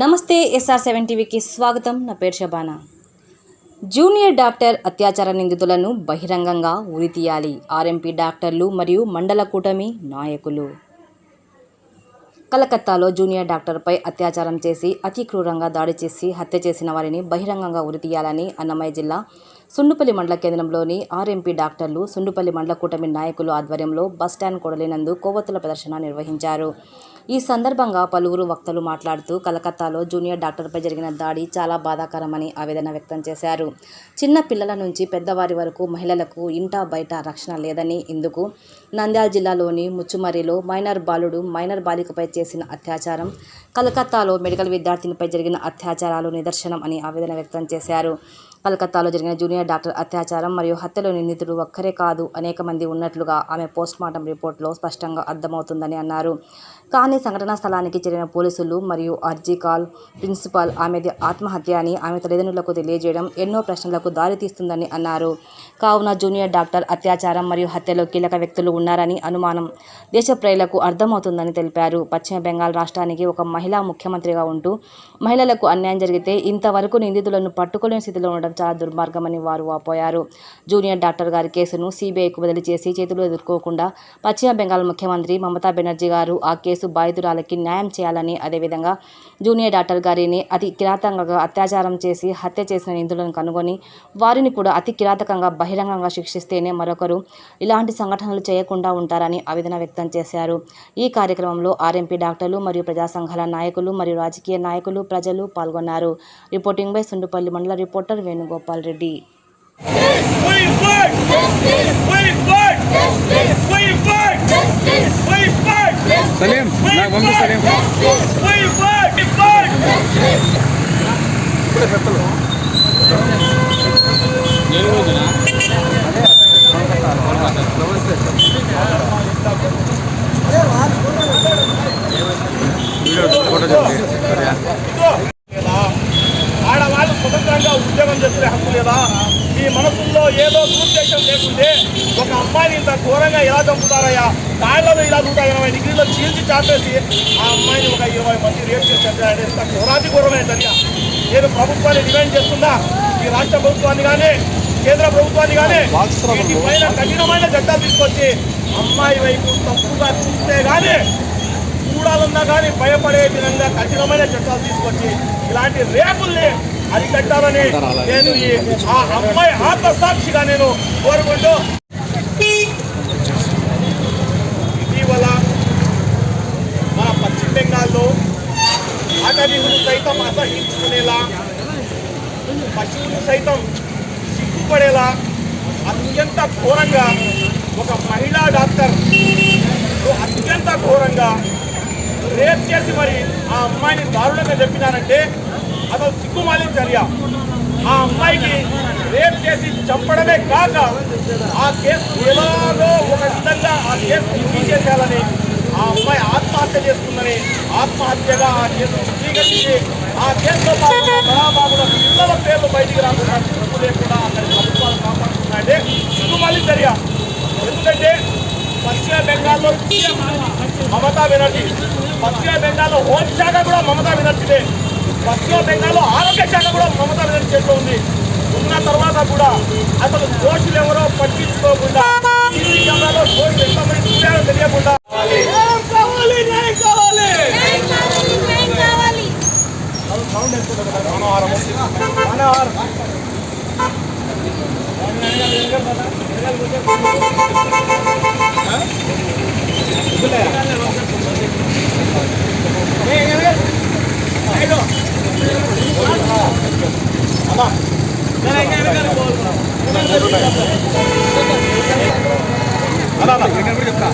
నమస్తే SR seven టీవీకి స్వాగతం. నా పేరు షబానా. జూనియర్ డాక్టర్ అత్యాచార నిందితులను బహిరంగంగా ఉరితీయాలి ఆర్ఎంపీ డాక్టర్లు మరియు మండల కూటమి నాయకులు. కలకత్తాలో జూనియర్ డాక్టర్పై అత్యాచారం చేసి అతి క్రూరంగా దాడి చేసి హత్య చేసిన వారిని బహిరంగంగా ఉరితీయాలని అన్నమయ్య జిల్లా సుండుపల్లి మండల కేంద్రంలోని ఆర్ఎంపీ డాక్టర్లు సుండుపల్లి మండల కూటమి నాయకులు ఆధ్వర్యంలో బస్టాండ్ కొడలినందు కొవ్వొత్తుల ప్రదర్శన నిర్వహించారు. ఈ సందర్భంగా పలువురు వక్తలు మాట్లాడుతూ కలకత్తాలో జూనియర్ డాక్టర్పై జరిగిన దాడి చాలా బాధాకరమని ఆవేదన వ్యక్తం చేశారు. చిన్న పిల్లల నుంచి పెద్దవారి వరకు మహిళలకు ఇంటా బయట రక్షణ లేదని ఇందుకు నంద్యాల జిల్లాలోని ముచ్చుమరిలో మైనర్ బాలుడు మైనర్ బాలికపై చేసిన అత్యాచారం కలకత్తాలో మెడికల్ విద్యార్థినిపై జరిగిన అత్యాచారాలు నిదర్శనం అని ఆవేదన వ్యక్తం చేశారు. కలకత్తాలో జరిగిన జూనియర్ డాక్టర్ అత్యాచారం మరియు హత్యలో నిందితుడు ఒక్కరే కాదు అనేక మంది ఉన్నట్లుగా ఆమె పోస్ట్మార్టం రిపోర్ట్లో స్పష్టంగా అర్థమవుతుందని అన్నారు. కానీ సంఘటనా స్థలానికి చేరిన పోలీసులు మరియు అర్జీకాల్ ప్రిన్సిపాల్ ఆమెది ఆత్మహత్య అని ఆమె తల్లిదండ్రులకు తెలియజేయడం ఎన్నో ప్రశ్నలకు దారితీస్తుందని అన్నారు. కావున జూనియర్ డాక్టర్ అత్యాచారం మరియు హత్యలో కీలక వ్యక్తులు ఉన్నారని అనుమానం దేశ ప్రజలకు అర్థమవుతుందని తెలిపారు. పశ్చిమ బెంగాల్ రాష్ట్రానికి ఒక మహిళా ముఖ్యమంత్రిగా ఉంటూ మహిళలకు అన్యాయం జరిగితే ఇంతవరకు నిందితులను పట్టుకోలేని స్థితిలో ఉండడం చాలా దుర్మార్గమని వారు వాపోయారు. జూనియర్ డాక్టర్ గారి కేసును సీబీఐకు బదిలీ చేసి చేతులు ఎదుర్కోకుండా పశ్చిమ బెంగాల్ ముఖ్యమంత్రి మమతా బెనర్జీ గారు ఆ కేసు బాధితురాలకి న్యాయం చేయాలని అదేవిధంగా జూనియర్ డాక్టర్ గారిని అతి కిరాతకంగా అత్యాచారం చేసి హత్య చేసిన నిందితులను కనుగొని వారిని కూడా అతి కిరాతకంగా బహిరంగంగా శిక్షిస్తేనే మరొకరు ఇలాంటి సంఘటనలు చేయకుండా ఉంటారని ఆవేదన వ్యక్తం చేశారు. ఈ కార్యక్రమంలో ఆర్ఎంపీ డాక్టర్లు మరియు ప్రజా సంఘాల నాయకులు మరియు రాజకీయ నాయకులు ప్రజలు పాల్గొన్నారు. రిపోర్టింగ్ బై సుండుపల్లి మండల reporter వేణుగోపాల్ రెడ్డి We స్వతంత్రంగా ఉద్యోగం చేసుకునే హక్కు లేదా? ఈ మనసుల్లో ఏదో దురుద్దేశం లేకుంటే ఒక అమ్మాయిని ఇంత ఘోరంగా ఎలా చంపుతారయ్యా? కాళ్ళలో ఇలా నూట ఇరవై డిగ్రీలో చీల్చి చాపేసి ఆ అమ్మాయిని ఒక ఇరవై మంది రేపు చేస్తే ఆయన ఎంత ఘోరాతి ఘోరమైన చర్య నేను ప్రభుత్వాన్ని డిమాండ్ చేస్తున్నా ఈ రాష్ట్ర ప్రభుత్వాన్ని కానీ కేంద్ర ప్రభుత్వాన్ని కానీ పైన కఠినమైన చట్టాలు తీసుకొచ్చి అమ్మాయి వైపు తప్పుగా చూస్తే కానీ చూడాలన్నా కానీ భయపడే విధంగా కఠినమైన చట్టాలు తీసుకొచ్చి ఇలాంటి రేపుల్ని అరికట్టాలని నేను ఈ ఆ అమ్మాయి ఆత్మసాక్షిగా నేను కోరుకుంటూ ఇటీవల మన పశ్చిమ బెంగాల్లో అటవీవులు సైతం అసహించుకునేలా పశువులు సైతం సిగ్గుపడేలా అత్యంత ఘోరంగా ఒక మహిళా డాక్టర్ అత్యంత ఘోరంగా రేప్ చేసి మరి ఆ అమ్మాయిని దారుణంగా చెప్పినారంటే అసలు సిగ్గుమాలిన చర్య ఆ అమ్మాయికి రేప్ చేసి చంపడమే కాక ఆ కేసు ఎలాగో ఒక విధంగా ఆ కేసు తీసేసేయాలని ఆ అమ్మాయి ఆత్మహత్య చేసుకుందని ఆత్మహత్యగా ఆ కేసు స్వీకరించి ఆ కేసులో పాల్గొన్న పిల్లల పేర్లు బయటికి రాకుండా సిగ్గు లేకుండా అక్కడి ప్రభుత్వాలు కాపాడుతున్నాయంటే సిగ్గుమాలిన చర్య ఎందుకంటే పశ్చిమ బెంగాల్లో మమతా బెనర్జీ పశ్చిమ బెంగాల్లో హోంశాఖ కూడా మమతా బెనర్జీదే. పశ్చిమ బెంగాల్లో ఆరోగ్య శాఖ కూడా మమతా బెనర్జీ చేతిలో ఉంది ఉన్న తర్వాత కూడా అసలు దోషులు ఎవరో పట్టించుకోకుండా టీవీ కెమెరాలో దోషులు ఎంతమంది చూడారో తెలియకుండా మనోహరం మనోహరం ఇక్కడ కూడా చెప్తా